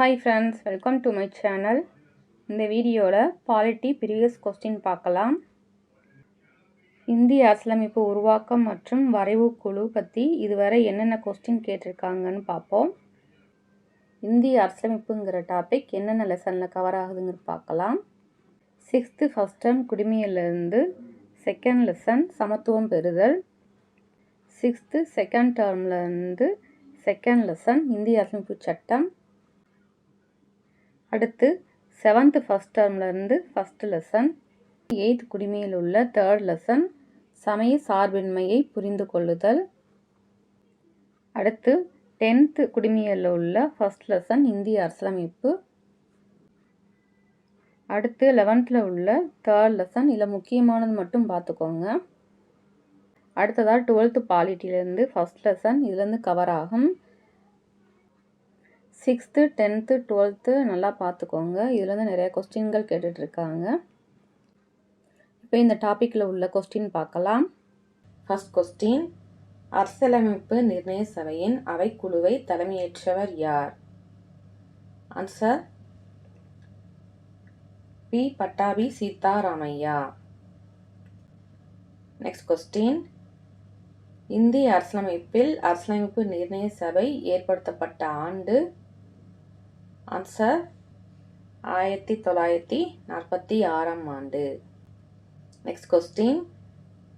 Hi friends welcome to my channel இந்த வீடியோவில் polity previous question பார்க்கலாம். இந்திய அரசியலமைப்பு உருவாக்கம் மற்றும் வரைவு குழு பற்றி இதுவரை என்னென்ன கொஸ்டின் கேட்டிருக்காங்கன்னு பார்ப்போம். இந்திய அரசியலமைப்புங்கிற டாபிக் என்னென்ன லெசனில் கவர் ஆகுதுங்கிறது பார்க்கலாம். சிக்ஸ்த்து ஃபஸ்ட் டேர்ம் குடிமையிலிருந்து செகண்ட் லெசன் சமத்துவம் பெறுதல். சிக்ஸ்த்து செகண்ட் டேர்ம்லேருந்து செகண்ட் லெசன் இந்திய அரசியலமைப்பு சட்டம். அடுத்து செவன்த்து ஃபஸ்ட் டேர்ம்லேருந்து ஃபஸ்ட்டு லெசன் எயித் குடிமையில் உள்ள தேர்ட் லெசன் சமய சார்பின்மையை புரிந்து கொள்ளுதல். அடுத்து டென்த்து குடிமையில் உள்ள ஃபஸ்ட் லெசன் இந்திய அரசியலமைப்பு. அடுத்து லெவன்த்தில் உள்ள தேர்ட் லெசன் இதில் முக்கியமானது மட்டும் பார்த்துக்கோங்க. அடுத்ததாக டுவெல்த்து பாலிட்டிலேருந்து ஃபஸ்ட் லெசன் இதுலேருந்து கவர் ஆகும். சிக்ஸ்த்து டென்த்து டுவெல்த்து நல்லா பார்த்துக்கோங்க. இதுலேருந்து நிறைய கொஸ்டின்கள் கேட்டுட்ருக்காங்க. இப்போ இந்த டாப்பிக்கில் உள்ள கொஸ்டின் பார்க்கலாம். ஃபஸ்ட் கொஸ்டின் அரசியலமைப்பு நிர்ணய சபையின் அவைக்குழுவை தலைமையேற்றவர் யார்? Answer B. Pattabhi Sitaramayya. Next question இந்திய அரசியலமைப்பில் அரசியலமைப்பு நிர்ணய சபை ஏற்படுத்தப்பட்ட ஆண்டு ஆன்சர் ஆயிரத்தி தொள்ளாயிரத்தி நாற்பத்தி ஆறாம் ஆண்டு. நெக்ஸ்ட் கொஸ்டின்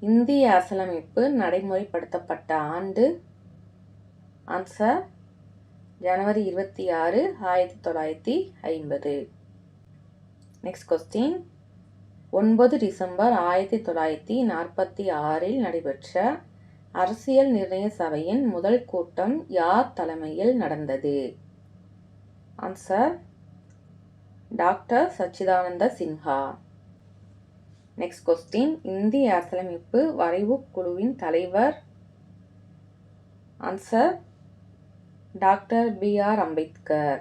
இந்திய அரசியலமைப்பு நடைமுறைப்படுத்தப்பட்ட ஆண்டு. ஆன்சர் ஜனவரி இருபத்தி ஆறு ஆயிரத்தி தொள்ளாயிரத்தி ஐம்பது. நெக்ஸ்ட் கொஸ்டின் ஒன்பது டிசம்பர் ஆயிரத்தி தொள்ளாயிரத்தி நாற்பத்தி ஆறில் நடைபெற்ற அரசியல் நிர்ணய சபையின் முதல் கூட்டம் யார் தலைமையில் நடந்தது? Answer doctor Sachchidananda Sinha next question இந்திய அரசியலமைப்பு வரைவு குழுவின் தலைவர் answer doctor B R Ambedkar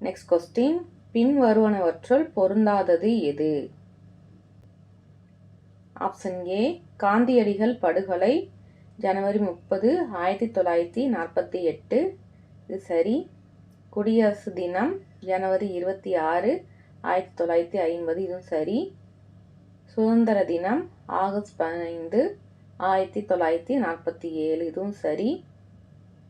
next question பின்வருவனவற்றுள் பொருந்தாதது எது ஆப்ஷன் ஏ காந்தியடிகள் படுகொலை ஜனவரி முப்பது ஆயிரத்தி தொள்ளாயிரத்தி நாற்பத்தி எட்டு இது சரி குடியரசு தினம் ஜனவரி இருபத்தி ஆறு ஆயிரத்தி தொள்ளாயிரத்தி ஐம்பது. இதுவும் சரி. சுதந்திர தினம் ஆகஸ்ட் பதினைந்து ஆயிரத்தி தொள்ளாயிரத்தி நாற்பத்தி ஏழு. இதுவும் சரி.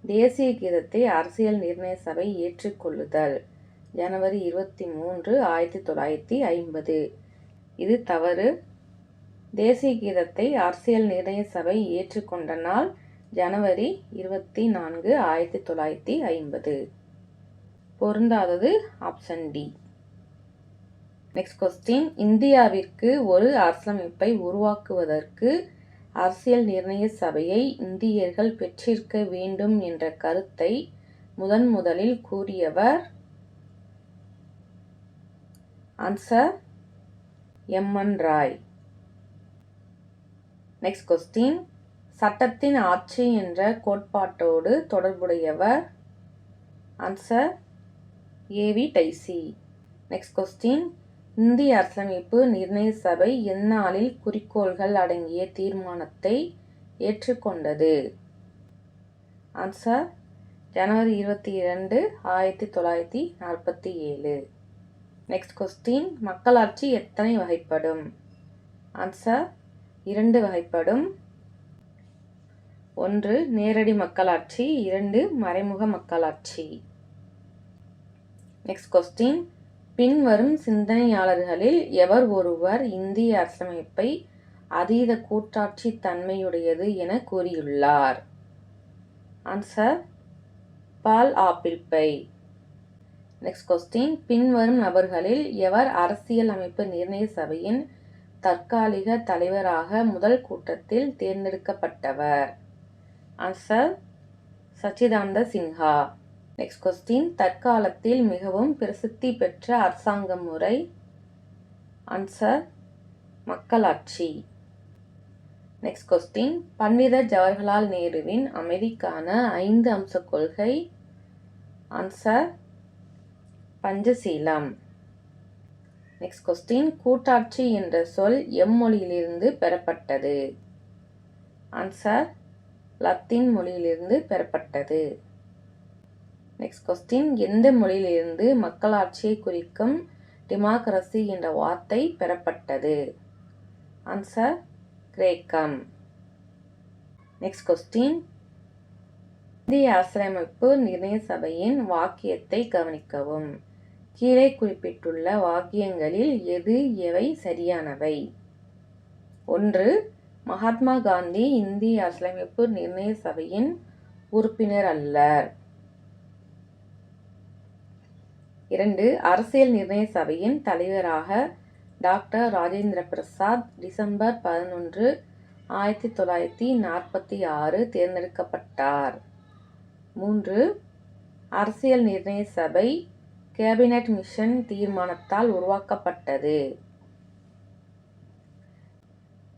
தேசிய கீதத்தை அரசியல் நிர்ணய சபை ஏற்றுக்கொள்ளுதல் ஜனவரி இருபத்தி மூன்று ஆயிரத்தி தொள்ளாயிரத்தி ஐம்பது. இது தவறு. தேசிய கீதத்தை அரசியல் நிர்ணய சபை ஏற்றுக்கொண்ட நாள் ஜனவரி இருபத்தி நான்கு ஆயிரத்தி தொள்ளாயிரத்தி ஐம்பது. பொருந்தாதது ஆப்ஷன் டி நெக்ஸ்ட் கொஸ்டின் இந்தியாவிற்கு ஒரு அரசமைப்பை உருவாக்குவதற்கு அரசியல் நிர்ணய சபையை இந்தியர்கள் பெற்றிருக்க வேண்டும் என்ற கருத்தை முதன் முதலில் கூறியவர் answer M N Roy next question சட்டத்தின் ஆட்சி என்ற கோட்பாட்டோடு தொடர்புடையவர் answer AV Dicey. Next question இந்திய அரசமைப்பு நிர்ணய சபை எந்நாளில் குறிக்கோள்கள் அடங்கிய தீர்மானத்தை ஏற்றுக்கொண்டது? ஆன்சர் ஜனவரி இருபத்தி இரண்டு ஆயிரத்தி தொள்ளாயிரத்தி நாற்பத்தி ஏழு. நெக்ஸ்ட் கொஸ்டின் மக்களாட்சி எத்தனை வகைப்படும்? ஆன்சர் இரண்டு வகைப்படும். ஒன்று நேரடி மக்களாட்சி இரண்டு மறைமுக மக்களாட்சி. நெக்ஸ்ட் கொஸ்டின் பின்வரும் சிந்தனையாளர்களில் எவர் ஒருவர் இந்திய அரசமைப்பை அதீத கூட்டாட்சி தன்மையுடையது என கூறியுள்ளார்? Answer Paul Appleby. Next question பின்வரும் நபர்களில் எவர் அரசியல் அமைப்பு நிர்ணய சபையின் தற்காலிக தலைவராக முதல் கூட்டத்தில் தேர்ந்தெடுக்கப்பட்டவர்? Answer Sachchidananda Sinha. Next question தற்காலத்தில் மிகவும் பிரசித்தி பெற்ற அரசாங்க முறை. ஆன்சர் மக்களாட்சி. நெக்ஸ்ட் கொஸ்டின் பண்டித ஜவஹர்லால் நேருவின் அமைதிக்கான ஐந்து அம்ச கொள்கை. ஆன்சர் பஞ்சசீலம். நெக்ஸ்ட் கொஸ்டின் கூட்டாட்சி என்ற சொல் எம்மொழியிலிருந்து பெறப்பட்டது. ஆன்சர் லத்தீன் மொழியிலிருந்து பெறப்பட்டது. நெக்ஸ்ட் கொஸ்டின் எந்த மொழியிலிருந்து மக்களாட்சியை குறிக்கும் டெமோக்ரஸி என்ற வார்த்தை பெறப்பட்டது? ஆன்சர் கிரேக்கம். நெக்ஸ்ட் கொஸ்டின் இந்திய அரசியலமைப்பு நிர்ணய சபையின் வாக்கியத்தை கவனிக்கவும். கீழே குறிப்பிட்டுள்ள வாக்கியங்களில் எது எவை சரியானவை? ஒன்று மகாத்மா காந்தி இந்திய அரசியலமைப்பு நிர்ணய சபையின் உறுப்பினர் அல்லர். இரண்டு அரசியல் நிர்ணய சபையின் தலைவராக டாக்டர் ராஜேந்திர பிரசாத் டிசம்பர் பதினொன்று ஆயிரத்தி தொள்ளாயிரத்தி நாற்பத்தி ஆறு தேர்ந்தெடுக்கப்பட்டார். மூன்று அரசியல் நிர்ணய சபை கேபினட் மிஷன் தீர்மானத்தால் உருவாக்கப்பட்டது.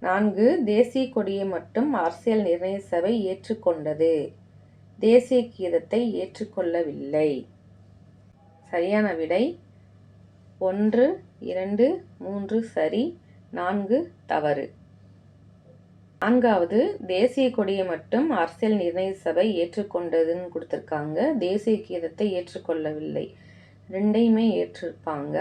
நான்கு தேசிய கொடியை மட்டும் அரசியல் நிர்ணய சபை ஏற்றுக்கொண்டது. தேசிய கீதத்தை ஏற்றுக்கொள்ளவில்லை. சரியான விடை ஒன்று இரண்டு மூன்று சரி நான்கு தவறு. நான்காவது தேசிய கொடியை மட்டும் அரசியல் நிர்ணய சபை ஏற்றுக்கொண்டதுன்னு கொடுத்துருக்காங்க. தேசிய கீதத்தை ஏற்றுக்கொள்ளவில்லை. ரெண்டையுமே ஏற்றிருப்பாங்க.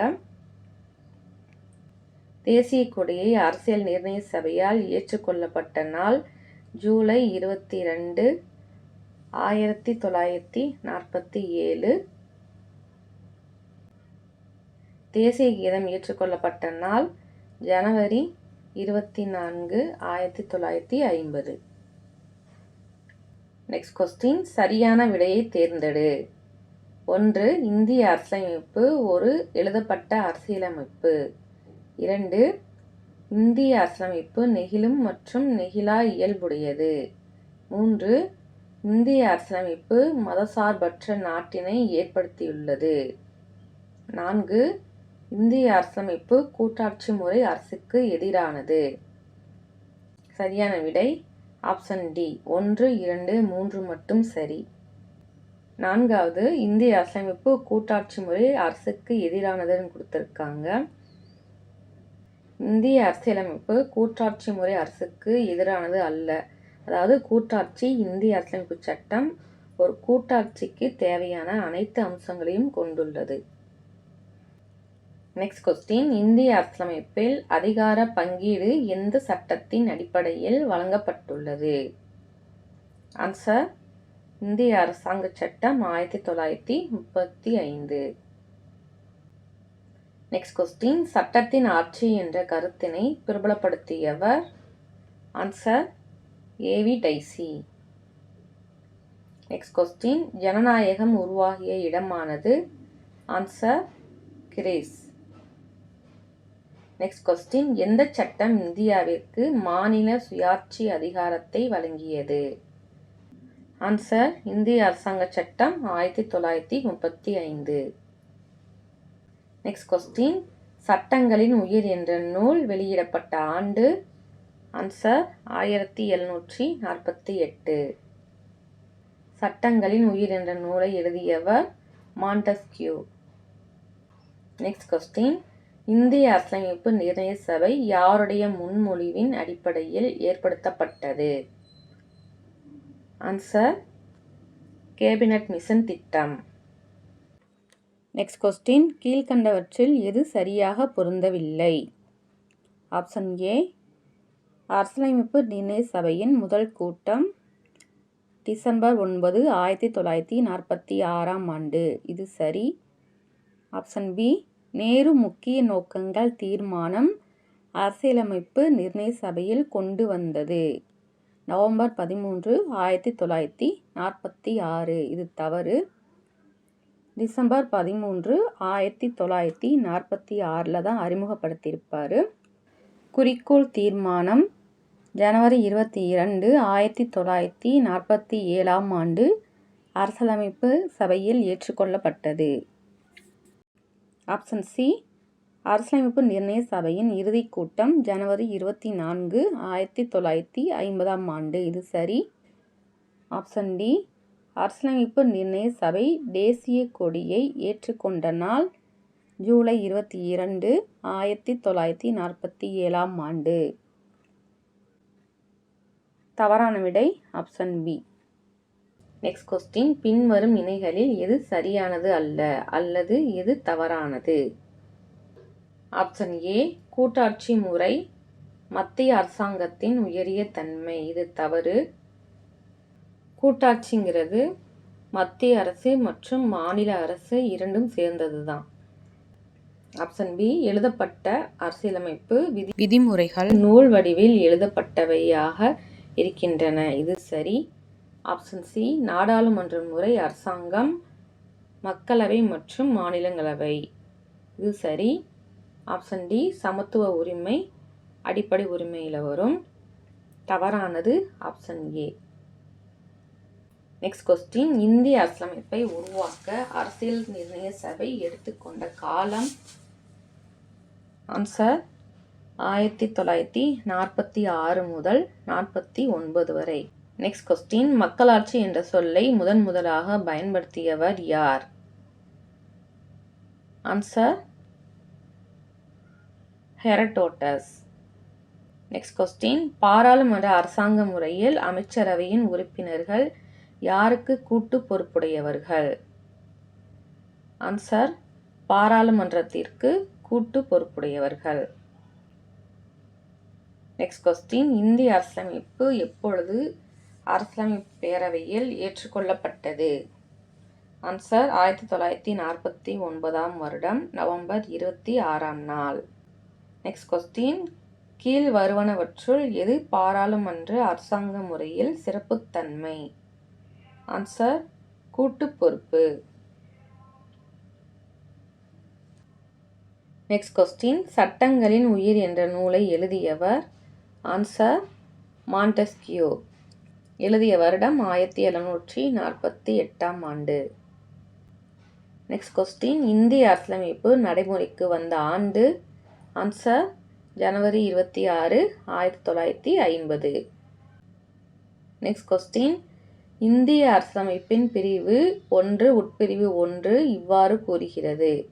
தேசிய கொடியை அரசியல் நிர்ணய சபையால் ஏற்றுக்கொள்ளப்பட்ட நாள் ஜூலை இருபத்தி ரெண்டு ஆயிரத்தி தொள்ளாயிரத்தி நாற்பத்தி ஏழு. தேசிய கீதம் ஏற்றுக்கொள்ளப்பட்ட நாள் ஜனவரி இருபத்தி நான்கு ஆயிரத்தி தொள்ளாயிரத்தி ஐம்பது. நெக்ஸ்ட் கொஸ்டின் சரியான விடையை தேர்ந்தெடு. ஒன்று இந்திய அரசியலமைப்பு ஒரு எழுதப்பட்ட அரசியலமைப்பு. இரண்டு இந்திய அரசியலமைப்பு நெகிழும் மற்றும் நெகிழா இயல்புடையது. மூன்று இந்திய அரசியலமைப்பு மதசார்பற்ற நாட்டினை ஏற்படுத்தியுள்ளது. நான்கு இந்திய அரசமைப்பு கூட்டாட்சி முறை அரசுக்கு எதிரானது. சரியான விடை ஆப்ஷன் டி. ஒன்று இரண்டு மூன்று மட்டும் சரி. நான்காவது இந்திய அரசமைப்பு கூட்டாட்சி முறை அரசுக்கு எதிரானதுன்னு கொடுத்துருக்காங்க. இந்திய அரசியலமைப்பு கூட்டாட்சி முறை அரசுக்கு எதிரானது அல்ல. அதாவது கூட்டாட்சி இந்திய அரசியலமைப்பு சட்டம் ஒரு கூட்டாட்சிக்கு தேவையான அனைத்து அம்சங்களையும் கொண்டுள்ளது. நெக்ஸ்ட் கொஸ்டின் இந்திய அரசியலமைப்பில் அதிகார பங்கீடு எந்த சட்டத்தின் அடிப்படையில் வழங்கப்பட்டுள்ளது? ஆன்சர் இந்திய அரசாங்க சட்டம் ஆயிரத்தி தொள்ளாயிரத்தி முப்பத்தி ஐந்து. நெக்ஸ்ட் கொஸ்டின் சட்டத்தின் ஆட்சி என்ற கருத்தினை பிரபலப்படுத்தியவர் answer AV Dicey next question ஜனநாயகம் உருவாகிய இடமானது ஆன்சர் கிரேஸ் நெக்ஸ்ட் கொஸ்டின் எந்த சட்டம் இந்தியாவிற்கு மாநில சுயாட்சி அதிகாரத்தை வழங்கியது? ஆன்சர் இந்திய அரசாங்க சட்டம் ஆயிரத்தி தொள்ளாயிரத்தி முப்பத்தி ஐந்து. நெக்ஸ்ட் கொஸ்டின் சட்டங்களின் உயிர் என்ற நூல் வெளியிடப்பட்ட ஆண்டு? ஆன்சர் ஆயிரத்தி எழுநூற்றி நாற்பத்தி எட்டு. சட்டங்களின் உயிர் என்ற நூலை எழுதியவர் மாண்டஸ்கியூ. நெக்ஸ்ட் கொஸ்டின் இந்திய அரசமைப்பு நிர்ணய சபை யாருடைய முன்மொழிவின் அடிப்படையில் ஏற்படுத்தப்பட்டது? ஆன்சர் கேபினட் மிஷன் திட்டம். நெக்ஸ்ட் கொஸ்டின் கீழ்கண்டவற்றில் எது சரியாக பொருந்தவில்லை? ஆப்ஷன் ஏ அரசியலமைப்பு நிர்ணய சபையின் முதல் கூட்டம் டிசம்பர் ஒன்பது ஆயிரத்தி தொள்ளாயிரத்தி நாற்பத்தி ஆறாம் ஆண்டு. இது சரி? ஆப்ஷன் பி நேரு முக்கிய நோக்கங்கள் தீர்மானம் அரசியலமைப்பு நிர்ணய சபையில் கொண்டு வந்தது. நவம்பர் பதிமூன்று ஆயிரத்தி தொள்ளாயிரத்தி நாற்பத்தி ஆறு. இது தவறு. டிசம்பர் பதிமூன்று ஆயிரத்தி தொள்ளாயிரத்தி நாற்பத்தி ஆறில் தான் அறிமுகப்படுத்தியிருப்பார். குறிக்கோள் தீர்மானம். ஜனவரி இருபத்தி இரண்டு ஆயிரத்தி தொள்ளாயிரத்தி நாற்பத்தி ஏழாம் ஆண்டு அரசியலமைப்பு சபையில் ஏற்றுக்கொள்ளப்பட்டது. ஆப்ஷன் சி அரசியலமைப்பு நிர்ணய சபையின் இறுதிக் கூட்டம் ஜனவரி இருபத்தி நான்கு ஆயிரத்தி தொள்ளாயிரத்தி ஐம்பதாம் ஆண்டு. இது சரி? ஆப்ஷன் டி அரசியலமைப்பு நிர்ணய சபை தேசிய கொடியை ஏற்றுக்கொண்ட நாள் ஜூலை இருபத்தி இரண்டு ஆயிரத்தி தொள்ளாயிரத்தி நாற்பத்தி ஏழாம் ஆண்டு. தவறான விடை ஆப்ஷன் பி. நெக்ஸ்ட் கொஸ்டின் பின்வரும் இணைகளில் எது சரியானது அல்ல? அல்லது எது தவறானது? ஆப்ஷன் ஏ கூட்டாட்சி முறை. மத்திய அரசாங்கத்தின் உயரிய தன்மை. இது தவறு. கூட்டாட்சிங்கிறது மத்திய அரசு மற்றும் மாநில அரசு இரண்டும் சேர்ந்தது தான் ஆப்ஷன் பி எழுதப்பட்ட அரசியலமைப்பு விதி விதிமுறைகள் நூல் வடிவில் எழுதப்பட்டவையாக இருக்கின்றன. இது சரி. ஆப்ஷன் சி நாடாளுமன்ற முறை அரசாங்கம் மக்களவை மற்றும் மாநிலங்களவை. இது சரி. ஆப்ஷன் டி சமத்துவ உரிமை அடிப்படை உரிமையில் வரும். தவறானது ஆப்ஷன் ஏ நெக்ஸ்ட் கொஸ்டின் இந்திய அரசியலமைப்பை உருவாக்க அரசியல் நிர்ணய சபை எடுத்துக்கொண்ட காலம்? ஆன்சர் ஆயிரத்தி தொள்ளாயிரத்தி நாற்பத்தி ஆறு முதல் நாற்பத்தி ஒன்பது வரை. நெக்ஸ்ட் கொஸ்டின் மக்களாட்சி என்ற சொல்லை முதன் முதலாக பயன்படுத்தியவர் யார்? ஆன்சர் ஹெரட்டோட்டஸ் நெக்ஸ்ட் கொஸ்டின் பாராளுமன்ற அரசாங்க முறையில் அமைச்சரவையின் உறுப்பினர்கள் யாருக்கு கூட்டு பொறுப்புடையவர்கள்? ஆன்சர் பாராளுமன்றத்திற்கு கூட்டு பொறுப்புடையவர்கள். நெக்ஸ்ட் கொஸ்டின் இந்திய அரசமைப்பு எப்பொழுது அரசியலமைப்பு பேரவையில் ஏற்றுக்கொள்ளப்பட்டது. ஆன்சர் ஆயிரத்தி தொள்ளாயிரத்தி நாற்பத்தி ஒன்பதாம் வருடம் நவம்பர் இருபத்தி ஆறாம் நாள். நெக்ஸ்ட் கொஸ்டின் கீழ் வருவனவற்றுள் எது பாராளுமன்ற அரசாங்க முறையில் சிறப்புத்தன்மை? ஆன்சர் கூட்டு பொறுப்பு. நெக்ஸ்ட் கொஸ்டின் சட்டங்களின் உயிர் என்ற நூலை எழுதியவர். ஆன்சர் மாண்டெஸ்கியோ எழுதிய வருடம் ஆயிரத்தி எழுநூற்றி நாற்பத்தி எட்டாம் ஆண்டு. நெக்ஸ்ட் கொஸ்டின் இந்திய அரசியலமைப்பு நடைமுறைக்கு வந்த ஆண்டு. ஆன்சர் ஜனவரி இருபத்தி ஆறு ஆயிரத்தி தொள்ளாயிரத்தி ஐம்பது. நெக்ஸ்ட் கொஸ்டின் இந்திய அரசமைப்பின் பிரிவு ஒன்று உட்பிரிவு ஒன்று இவ்வாறு கூறுகிறது.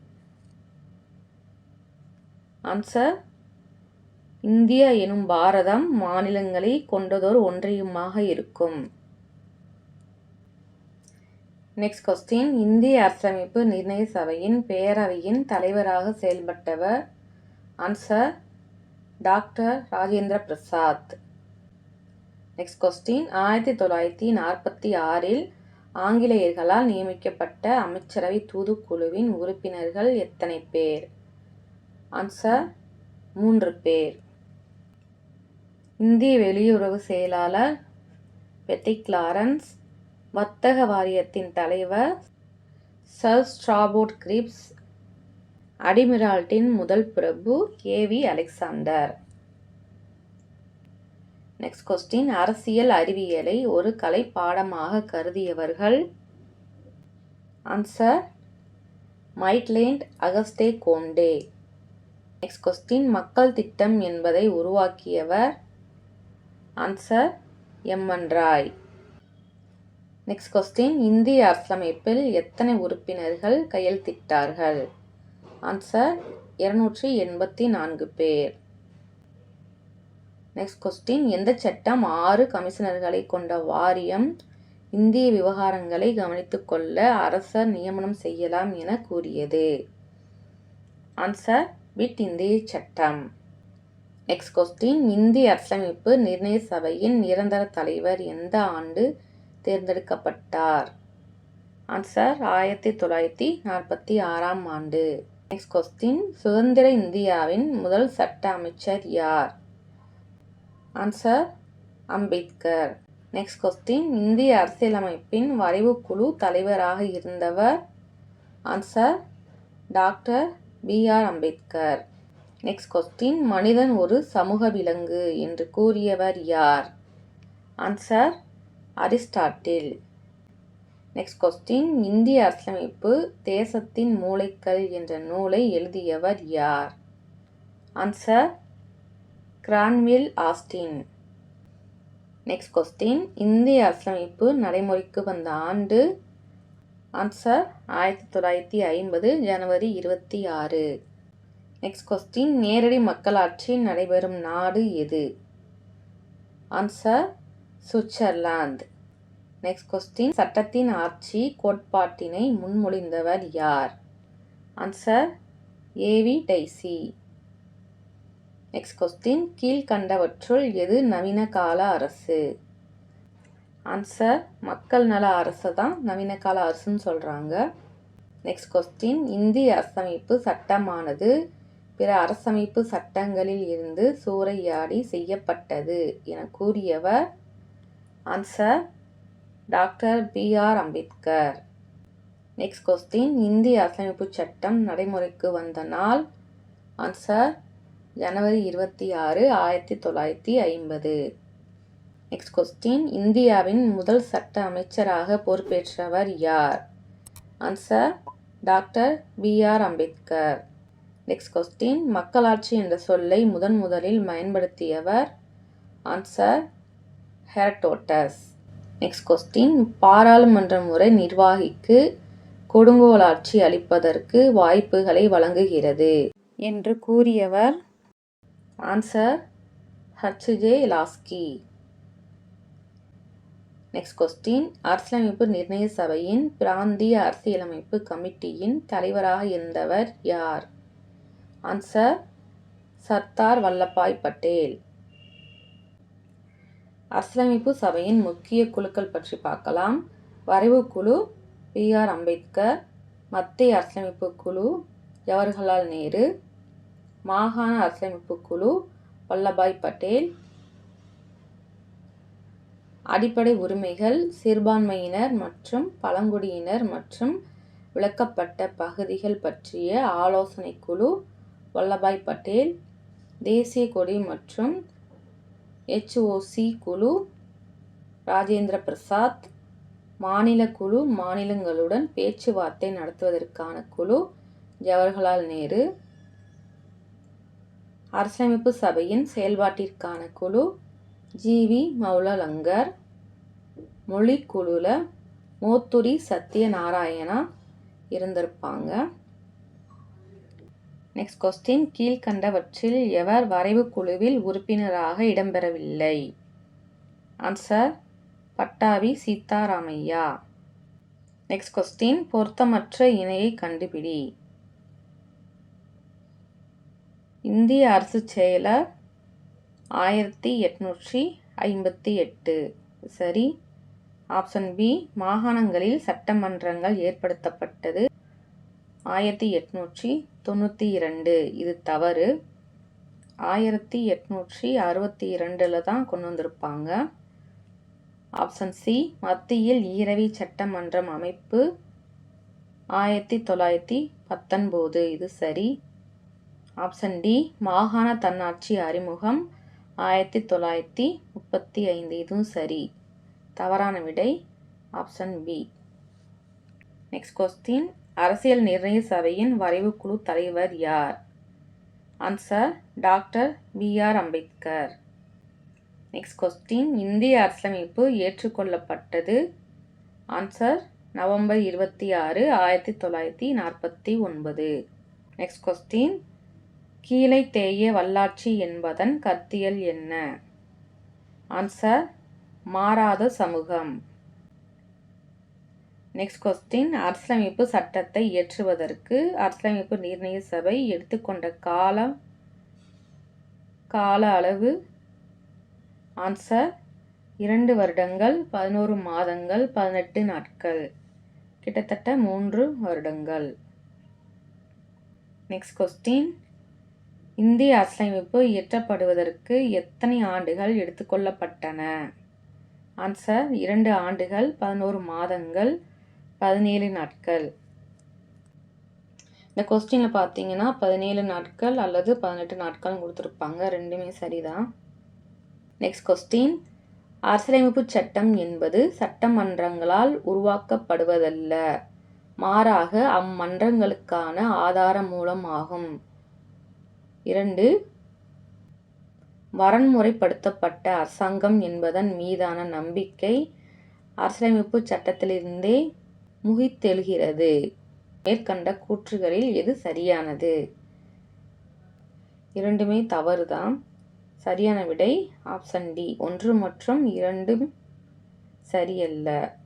ஆன்சர் இந்தியா எனும் பாரதம் மாநிலங்களை கொண்டதோர் ஒன்றியமாக இருக்கும். நெக்ஸ்ட் கொஸ்டின் இந்திய அரசமைப்பு நிர்ணய சபையின் பேரவையின் தலைவராக செயல்பட்டவர் answer doctor Rajendra Prasad. Next question ஆயிரத்தி தொள்ளாயிரத்தி நாற்பத்தி ஆறில் ஆங்கிலேயர்களால் நியமிக்கப்பட்ட அமைச்சரவை தூதுக்குழுவின் உறுப்பினர்கள் எத்தனை பேர்? ஆன்சர் மூன்று பேர். இந்திய வெளியுறவு செயலாளர் பெத்திக் லாரன்ஸ் வர்த்தக வாரியத்தின் தலைவர் சர் ஸ்ட்ராபோர்ட் கிரிப்ஸ் அடிமிரால்ட்டின் முதல் பிரபு K V Alexander. Next question அரசியல் அறிவியலை ஒரு கலை பாடமாக கருதியவர்கள். Answer Maitland Auguste Comte next question மக்கள் திட்டம் என்பதை உருவாக்கியவர் answer M N Roy next question இந்திய அரசமைப்பில் எத்தனை உறுப்பினர்கள் கையெழுத்திட்டார்கள்? ஆன்சர் இருநூற்றி எண்பத்தி நான்கு பேர். நெக்ஸ்ட் கொஸ்டின் எந்த சட்டம் ஆறு கமிஷனர்களை கொண்ட வாரியம் இந்திய விவகாரங்களை கவனித்துக் கொள்ள அரசர் நியமனம் செய்யலாம் என கூறியது? ஆன்சர் விட் இந்திய சட்டம். நெக்ஸ்ட் கொஸ்டின் இந்திய அரசமைப்பு நிர்ணய சபையின் நிரந்தர தலைவர் எந்த ஆண்டு தேர்ந்தெடுக்கப்பட்டார்? ஆன்சர் ஆயிரத்தி தொள்ளாயிரத்தி நாற்பத்தி ஆறாம் ஆண்டு. நெக்ஸ்ட் கொஸ்டின் சுதந்திர இந்தியாவின் முதல் சட்ட அமைச்சர் யார்? ஆன்சர் அம்பேத்கர். நெக்ஸ்ட் கொஸ்டின் இந்திய அரசியலமைப்பின் வரைவு குழு தலைவராக இருந்தவர்? Answer doctor B R Ambedkar. Next question மனிதன் ஒரு சமூக விலங்கு என்று கூறியவர் யார்? ஆன்சர் அரிஸ்டாட்டில் நெக்ஸ்ட் கொஸ்டின் இந்திய அரசமைப்பு தேசத்தின் மூளைக்கல் என்ற நூலை எழுதியவர் யார்? Answer Granville Austin next question இந்திய அரசமைப்பு நடைமுறைக்கு வந்த ஆண்டு? ஆன்சர் ஆயிரத்தி தொள்ளாயிரத்தி ஐம்பது ஜனவரி இருபத்தி ஆறு. நெக்ஸ்ட் கொஸ்டின் நேரடி மக்களாட்சி நடைபெறும் நாடு எது? Answer Switzerland. நெக்ஸ்ட் கொஸ்டின் சட்டத்தின் ஆட்சி கோட்பாட்டினை முன்மொழிந்தவர் யார்? Answer AV Dicey next question கீழ்கண்டவற்றுள் எது நவீன கால அரசு? ஆன்சர் மக்கள் நல அரசு தான் நவீன கால அரசுன்னு சொல்கிறாங்க நெக்ஸ்ட் கொஸ்டின் இந்திய அரசமைப்பு சட்டமானது பிற அரசமைப்பு சட்டங்களில் இருந்து சூறையாடி செய்யப்பட்டது என கூறியவர் answer doctor B R Ambedkar. Next question இந்திய அரசமைப்பு சட்டம் நடைமுறைக்கு வந்த நாள். ஆன்சர் ஜனவரி இருபத்தி ஆறு ஆயிரத்தி தொள்ளாயிரத்தி ஐம்பது. நெக்ஸ்ட் கொஸ்டின் இந்தியாவின் முதல் சட்ட அமைச்சராக பொறுப்பேற்றவர் யார்? Answer doctor B R Ambedkar. Next question மக்களாட்சி என்ற சொல்லை முதன் முதலில் பயன்படுத்தியவர் ஆன்சர் ஹெரட்டோட்டஸ் நெக்ஸ்ட் கொஸ்டின் பாராளுமன்ற முறை நிர்வாகிக்கு கொடுங்கோலாட்சி அளிப்பதற்கு வாய்ப்புகளை வழங்குகிறது என்று கூறியவர் answer Harold J Laski next question அரசியலமைப்பு நிர்ணய சபையின் பிராந்திய அரசியலமைப்பு கமிட்டியின் தலைவராக இருந்தவர் யார்? ஆன்சர் சர்தார் வல்லபாய் பட்டேல். அரசியலமைப்பு சபையின் முக்கிய குழுக்கள் பற்றி பார்க்கலாம். வரைவு குழு பி. ஆர். அம்பேத்கர் மத்திய அரசியலமைப்பு குழு ஜவஹர்லால் நேரு மாகாண அரசியலமைப்பு குழு வல்லபாய் பட்டேல். அடிப்படை உரிமைகள் சிறுபான்மையினர் மற்றும் பழங்குடியினர் மற்றும் விளக்கப்பட்ட பகுதிகள் பற்றிய ஆலோசனை குழு வல்லபாய் பட்டேல் தேசிய கொடி மற்றும் ஹெச்ஓசி குழு ராஜேந்திர பிரசாத் மாநில குழு மாநிலங்களுடன் பேச்சுவார்த்தை நடத்துவதற்கான குழு ஜவஹர்லால் நேரு. அரசமைப்பு சபையின் செயல்பாட்டிற்கான குழு ஜிவி மௌலலங்கர். மொழிக்குழுவில் மோத்துரி சத்யநாராயணா இருந்திருப்பாங்க. நெக்ஸ்ட் கொஸ்டின் கீழ்கண்டவற்றில் எவர் வரைவு குழுவில் உறுப்பினராக இடம்பெறவில்லை? Answer Pattabhi Sitaramayya next question பொருத்தமற்ற இணையை கண்டுபிடி. இந்திய அரசு செயலர் ஆயிரத்தி எட்நூற்றி ஐம்பத்தி எட்டு. சரி. ஆப்ஷன் பி மாகாணங்களில் சட்டமன்றங்கள் ஏற்படுத்தப்பட்டது. ஆயிரத்தி எட்நூற்றி தொண்ணூற்றி இரண்டு. இது தவறு. ஆயிரத்தி எட்நூற்றி அறுபத்தி இரண்டில் தான் கொண்டு வந்திருப்பாங்க. ஆப்ஷன் சி மத்தியில் ஈரவி சட்டமன்றம் அமைப்பு. ஆயிரத்தி தொள்ளாயிரத்தி பத்தொன்பது. இது சரி. ஆப்ஷன் டி மாகாண தன்னாட்சி அறிமுகம். ஆயிரத்தி தொள்ளாயிரத்தி முப்பத்தி ஐந்து. இதுவும் சரி. தவறான விடை ஆப்ஷன் பி. நெக்ஸ்ட் கொஸ்டின் அரசியல் நிர்ணய சபையின் வரைவு குழு தலைவர் யார்? Answer doctor B R Ambedkar. Next question இந்திய அரசியலமைப்பு ஏற்றுக்கொள்ளப்பட்டது. ஆன்சர் நவம்பர் இருபத்தி ஆறு ஆயிரத்தி தொள்ளாயிரத்தி நாற்பத்தி ஒன்பது. நெக்ஸ்ட் கொஸ்டின் கீழை தேய வல்லாட்சி என்பதன் கருத்தியல் என்ன? ஆன்சர் மாறாத சமூகம். நெக்ஸ்ட் கொஸ்டின் அரசியலமைப்பு சட்டத்தை இயற்றுவதற்கு அரசியலமைப்பு நிர்ணய சபை எடுத்துக்கொண்ட காலம் கால அளவு ஆன்சர் இரண்டு வருடங்கள் பதினோரு மாதங்கள் பதினெட்டு நாட்கள். கிட்டத்தட்ட மூன்று வருடங்கள். நெக்ஸ்ட் கொஸ்டின் இந்திய அரசியலமைப்பு இயற்றப்படுவதற்கு எத்தனை ஆண்டுகள் எடுத்துக்கொள்ளப்பட்டன? ஆன்சர் இரண்டு ஆண்டுகள் பதினோரு மாதங்கள் பதினேழு நாட்கள். இந்த கொஸ்டினில் பார்த்தீங்கன்னா பதினேழு நாட்கள் அல்லது பதினெட்டு நாட்கள் கொடுத்துருப்பாங்க. ரெண்டுமே சரிதான். நெக்ஸ்ட் கொஸ்டின் அரசியலமைப்பு சட்டம் என்பது சட்டமன்றங்களால் உருவாக்கப்படுவதல்ல. மாறாக அம்மன்றங்களுக்கான ஆதார மூலம் ஆகும் இரண்டு. வரன்முறைப்படுத்தப்பட்ட அரசாங்கம் என்பதன் மீதான நம்பிக்கை அரசியலமைப்பு சட்டத்திலிருந்தே முகித்தெழுகிறது. மேற்கண்ட கூற்றுகளில் எது சரியானது? இரண்டுமே தவறுதான் சரியான விடை ஆப்ஷன் டி. ஒன்று மற்றும் இரண்டும் சரியல்ல.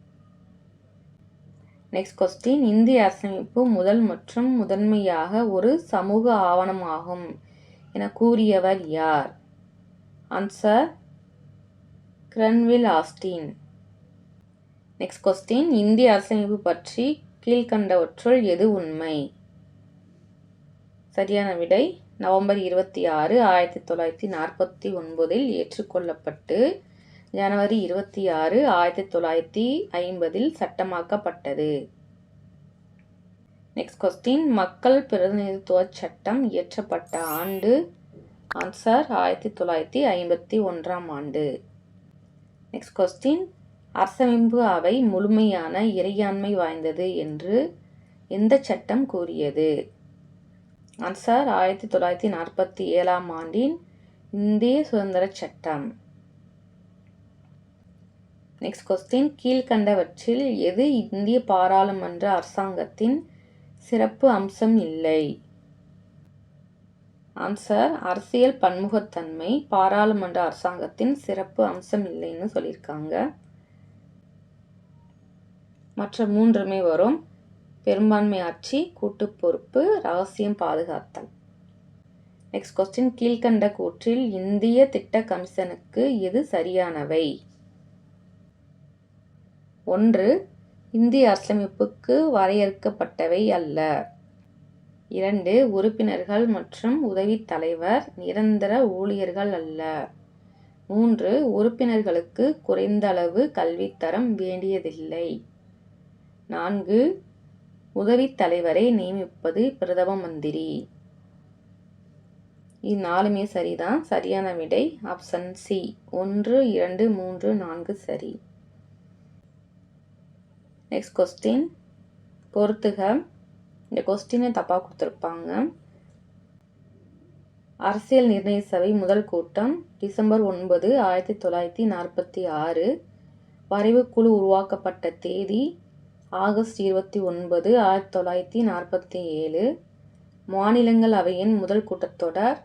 Next question. இந்திய அரசமைப்பு முதல் மற்றும் முதன்மையாக ஒரு சமூக ஆவணமாகும் என கூறியவர் யார்? Answer Granville Austin next question இந்திய அரசமைப்பு பற்றி கீழ்கண்டவற்றுள் எது உண்மை? சரியான விடை நவம்பர் இருபத்தி ஆறு ஆயிரத்தி தொள்ளாயிரத்தி நாற்பத்தி ஒன்பதில் ஏற்றுக்கொள்ளப்பட்டு ஜனவரி இருபத்தி ஆறு ஆயிரத்தி தொள்ளாயிரத்தி ஐம்பதில் சட்டமாக்கப்பட்டது. நெக்ஸ்ட் கொஸ்டின் மக்கள் பிரதிநிதித்துவ சட்டம் இயற்றப்பட்ட ஆண்டு. ஆன்சர் ஆயிரத்தி தொள்ளாயிரத்தி ஐம்பத்தி ஒன்றாம் ஆண்டு. நெக்ஸ்ட் கொஸ்டின் அரசமைப்பு அவை முழுமையான இறையாண்மை வாய்ந்தது என்று எந்த சட்டம் கூறியது. அன்சார் ஆயிரத்தி தொள்ளாயிரத்தி நாற்பத்தி ஏழாம் ஆண்டின் இந்திய சுதந்திர சட்டம். நெக்ஸ்ட் கொஸ்டின் கீழ்கண்டவற்றில் எது இந்திய பாராளுமன்ற அரசாங்கத்தின் சிறப்பு அம்சம் இல்லை? ஆன்சர் அரசியல் பன்முகத்தன்மை பாராளுமன்ற அரசாங்கத்தின் சிறப்பு அம்சம் இல்லைன்னு சொல்லியிருக்காங்க. மற்ற மூன்றுமே வரும். பெரும்பான்மை ஆட்சி கூட்டு பொறுப்பு ரகசியம் பாதுகாத்தல். நெக்ஸ்ட் கொஸ்டின் கீழ்கண்ட கூற்றில் இந்திய திட்ட கமிஷனுக்கு எது சரியானவை? ஒன்று இந்திய அரசமைப்புக்கு வரையறுக்கப்பட்டவை அல்ல. இரண்டு உறுப்பினர்கள் மற்றும் உதவி தலைவர் நிரந்தர ஊழியர்கள் அல்ல. மூன்று உறுப்பினர்களுக்கு குறைந்த அளவு கல்வித்தரம் வேண்டியதில்லை. நான்கு உதவித் தலைவரை நியமிப்பது பிரதம மந்திரி. இந்நாலுமே சரிதான். சரியான விடை ஆப்ஷன் சி ஒன்று இரண்டு மூன்று நான்கு சரி. நெக்ஸ்ட் கொஸ்டின் பொறுத்துக. இந்த கொஸ்டினை தப்பாக கொடுத்துருப்பாங்க. அரசியல் நிர்ணய சபை முதல் கூட்டம் டிசம்பர் ஒன்பது ஆயிரத்தி தொள்ளாயிரத்தி நாற்பத்தி ஆறு. வரைவுக்குழு உருவாக்கப்பட்ட தேதி ஆகஸ்ட் இருபத்தி ஒன்பது ஆயிரத்தி தொள்ளாயிரத்தி நாற்பத்தி ஏழு. மாநிலங்களவையின் முதல் கூட்டத்தொடர்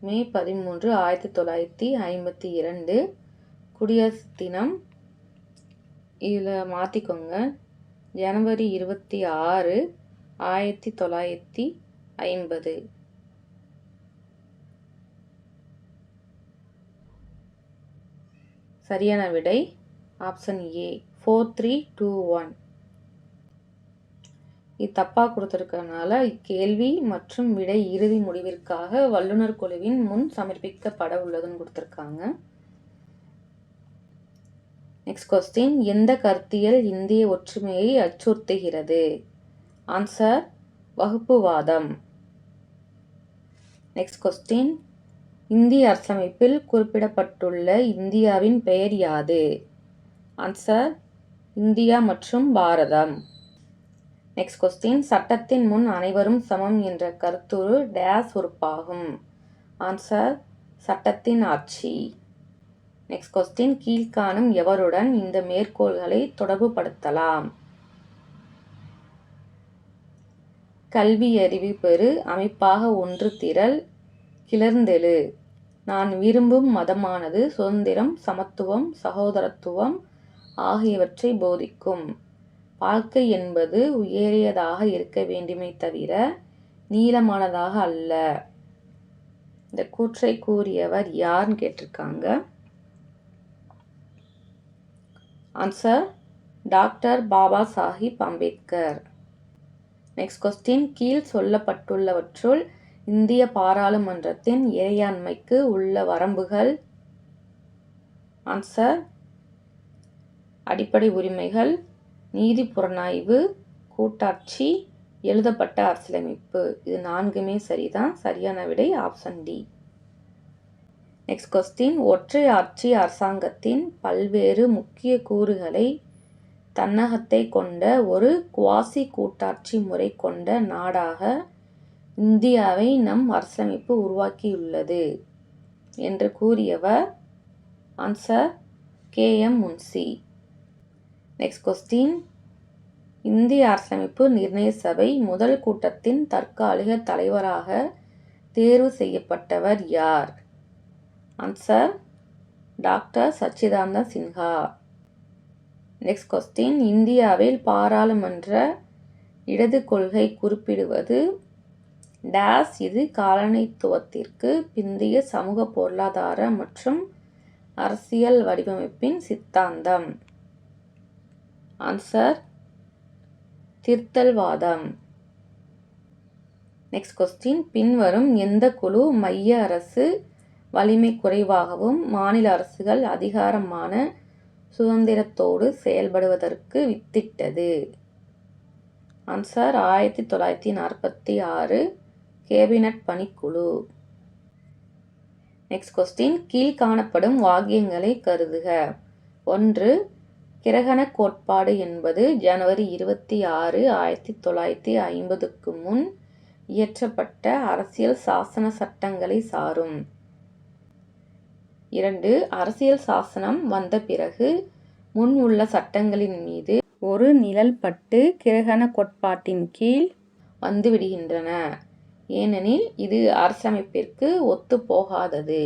மே பதிமூன்று ஆயிரத்தி தொள்ளாயிரத்தி ஐம்பத்தி இரண்டு. குடியரசு தினம் இதில் மாற்றிக்கோங்க ஜனவரி இருபத்தி ஆறு ஆயிரத்தி தொள்ளாயிரத்தி ஐம்பது. சரியான விடை. Option A. Four three two one இது தப்பாக கொடுத்துருக்கனால இக்கேள்வி மற்றும் விடை இறுதி முடிவிற்காக வல்லுநர் குழுவின் முன் சமர்ப்பிக்கப்பட உள்ளதுன்னு கொடுத்துருக்காங்க. நெக்ஸ்ட் கொஸ்டின் எந்த கருத்தியல் இந்திய ஒற்றுமையை அச்சுறுத்துகிறது? ஆன்சர் வகுப்புவாதம் நெக்ஸ்ட் கொஸ்டின் இந்திய அரசமைப்பில் குறிப்பிடப்பட்டுள்ள இந்தியாவின் பெயர் யாது? ஆன்சர் இந்தியா மற்றும் பாரதம். நெக்ஸ்ட் கொஸ்டின் சட்டத்தின் முன் அனைவரும் சமம் என்ற கருத்துரு டேஸ் உறுப்பாகும். ஆன்சர் சட்டத்தின் ஆட்சி. நெக்ஸ்ட் கொஸ்டின் கீழ்காணும் எவருடன் இந்த மேற்கோள்களை தொடர்புபடுத்தலாம்? கல்வி அறிவு பெறு அமைப்பாக ஒன்று திரள் கிளர்ந்தெழு. நான் விரும்பும் மதமானது சுதந்திரம் சமத்துவம் சகோதரத்துவம் ஆகியவற்றை போதிக்கும். வாழ்க்கை என்பது உயரியதாக இருக்க வேண்டுமே தவிர நீளமானதாக அல்ல. இந்த கூற்றை கூறியவர் யார்னு கேட்டிருக்காங்க. Answer doctor Baba Saheb Ambedkar next question கீழ் சொல்லப்பட்டுள்ளவற்றுள் இந்திய பாராளுமன்றத்தின் இறையாண்மைக்கு உள்ள வரம்புகள். ஆன்சர் அடிப்படை உரிமைகள் நீதி புறநாய்வு கூட்டாட்சி எழுதப்பட்ட அரசியலமைப்பு. இது நான்குமே சரிதான். சரியான விடை ஆப்ஷன் டி நெக்ஸ்ட் கொஸ்டின் ஒற்றை ஆட்சி அரசாங்கத்தின் பல்வேறு முக்கிய கூறுகளை தன்னகத்தை கொண்ட ஒரு குவாசி கூட்டாட்சி முறை கொண்ட நாடாக இந்தியாவை நம் அரசமைப்பு உருவாக்கியுள்ளது என்று கூறியவர் answer K M Munshi next question இந்திய அரசமைப்பு நிர்ணய சபை முதல் கூட்டத்தின் தற்காலிக தலைவராக தேர்வு செய்யப்பட்டவர் யார்? Answer doctor Sachchidananda Sinha next question இந்தியாவில் பாராளுமன்ற இடது கொள்கை குறிப்பிடுவது டேஸ் இது காலனித்துவத்திற்கு பிந்தைய சமூக பொருளாதார மற்றும் அரசியல் வடிவமைப்பின் சித்தாந்தம். ஆன்சர் திருத்தல்வாதம். நெக்ஸ்ட் கொஸ்டின் பின்வரும் எந்த குழு மைய அரசு வலிமை குறைவாகவும் மாநில அரசுகள் அதிகாரமான சுதந்திரத்தோடு செயல்படுவதற்கு வித்திட்டது? ஆன்சர் ஆயிரத்தி தொள்ளாயிரத்தி நாற்பத்தி ஆறு. கேபினட் பணிக்குழு. நெக்ஸ்ட் கொஸ்டின் கீழ் காணப்படும் வாக்கியங்களை கருதுக. ஒன்று கிரகண கோட்பாடு என்பது ஜனவரி இருபத்தி ஆறு ஆயிரத்தி தொள்ளாயிரத்தி ஐம்பதுக்கு முன் இயற்றப்பட்ட அரசியல் சாசன சட்டங்களை சாரும். இரண்டு அரசியல் சாசனம் வந்த பிறகு முன் உள்ள சட்டங்களின் மீது ஒரு நிழல் பட்டு கிரகண கோட்பாட்டின் கீழ் வந்துவிடுகின்றன. ஏனெனில் இது அரசமைப்பிற்கு ஒத்துப்போகாதது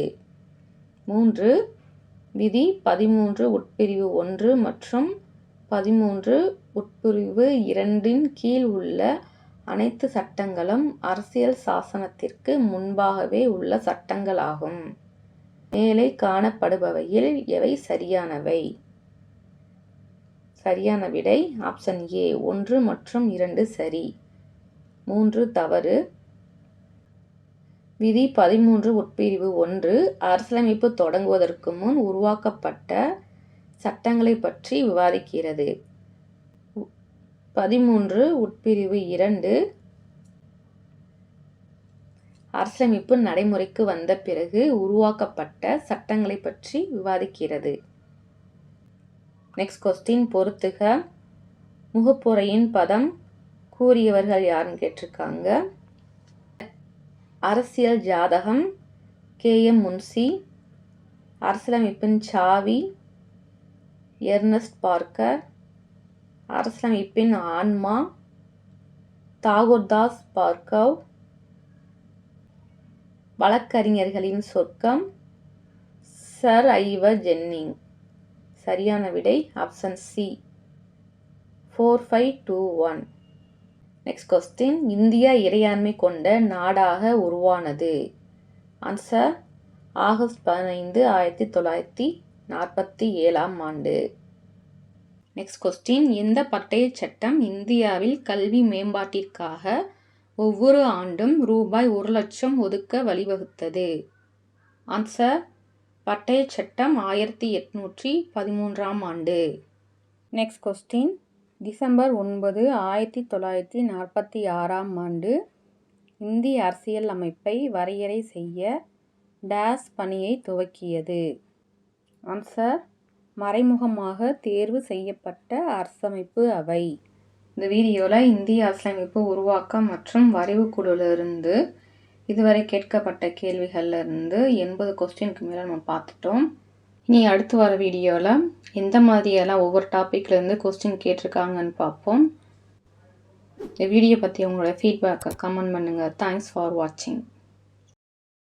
மூன்று விதி பதிமூன்று உட்பிரிவு ஒன்று மற்றும் பதிமூன்று உட்பிரிவு இரண்டின் கீழ் உள்ள அனைத்து சட்டங்களும் அரசியல் சாசனத்திற்கு முன்பாகவே உள்ள சட்டங்களாகும். மேலே காணப்படுபவையில் எவை சரியானவை? சரியான விடை ஆப்ஷன் ஏ ஒன்று மற்றும் இரண்டு சரி. மூன்று தவறு. விதி பதிமூன்று உட்பிரிவு ஒன்று அரசியலமைப்பு தொடங்குவதற்கு முன் உருவாக்கப்பட்ட சட்டங்களை பற்றி விவாதிக்கிறது. பதிமூன்று உட்பிரிவு இரண்டு அரசியலமைப்பு நடைமுறைக்கு வந்த பிறகு உருவாக்கப்பட்ட சட்டங்களை பற்றி விவாதிக்கிறது. நெக்ஸ்ட் கொஸ்டின் பொறுத்துக. முகப்புறையின் பதம் கூறியவர்கள் யாருன்னு கேட்டிருக்காங்க. அரசியல் ஜாதகம் கே. எம். முன்சி அரசியலமைப்பின் சாவி எர்னஸ்ட் பார்க்கர் அரசியலமைப்பின் ஆன்மா தாகூர்தாஸ் பார்க்கவ் வழக்கறிஞர்களின் சொர்க்கம் சர் ஐவர் ஜென்னிங். சரியான விடை option C. Four five two one next question India இறையாண்மை கொண்ட நாடாக உருவானது. ஆன்சர் ஆகஸ்ட் பதினைந்து ஆயிரத்தி தொள்ளாயிரத்தி நாற்பத்தி ஏழாம் ஆண்டு. நெக்ஸ்ட் கொஸ்டின் எந்த பட்டய சட்டம் இந்தியாவில் கல்வி மேம்பாட்டிற்காக ஒவ்வொரு ஆண்டும் ரூபாய் ஒரு லட்சம் ஒதுக்க வழிவகுத்தது? ஆன்சர் பட்டய சட்டம் ஆயிரத்தி எட்நூற்றி பதிமூன்றாம் ஆண்டு. நெக்ஸ்ட் கொஸ்டின் டிசம்பர் ஒன்பது ஆயிரத்தி தொள்ளாயிரத்தி நாற்பத்தி ஆறாம் ஆண்டு இந்திய அரசியல் அமைப்பை வரையறை செய்ய டேஸ் பணியை துவக்கியது. ஆன்சர் மறைமுகமாக தேர்வு செய்யப்பட்ட அரசமைப்பு அவை. இந்த வீடியோவில் இந்திய அரசியலமைப்பு உருவாக்கம் மற்றும் வரைவு குழுவிலிருந்து இதுவரை கேட்கப்பட்ட கேள்விகள்ல இருந்து எண்பது கொஸ்டினுக்கு மேலே நம்ம பார்த்துட்டோம். இனி அடுத்து வர வீடியோவில் எந்த மாதிரியெல்லாம் ஒவ்வொரு டாப்பிக்லேருந்து கொஸ்டின் கேட்டிருக்காங்கன்னு பார்ப்போம். இந்த வீடியோ பற்றி உங்களோட ஃபீட்பேக்கை கமெண்ட் பண்ணுங்கள் தேங்க்ஸ் ஃபார் வாட்சிங்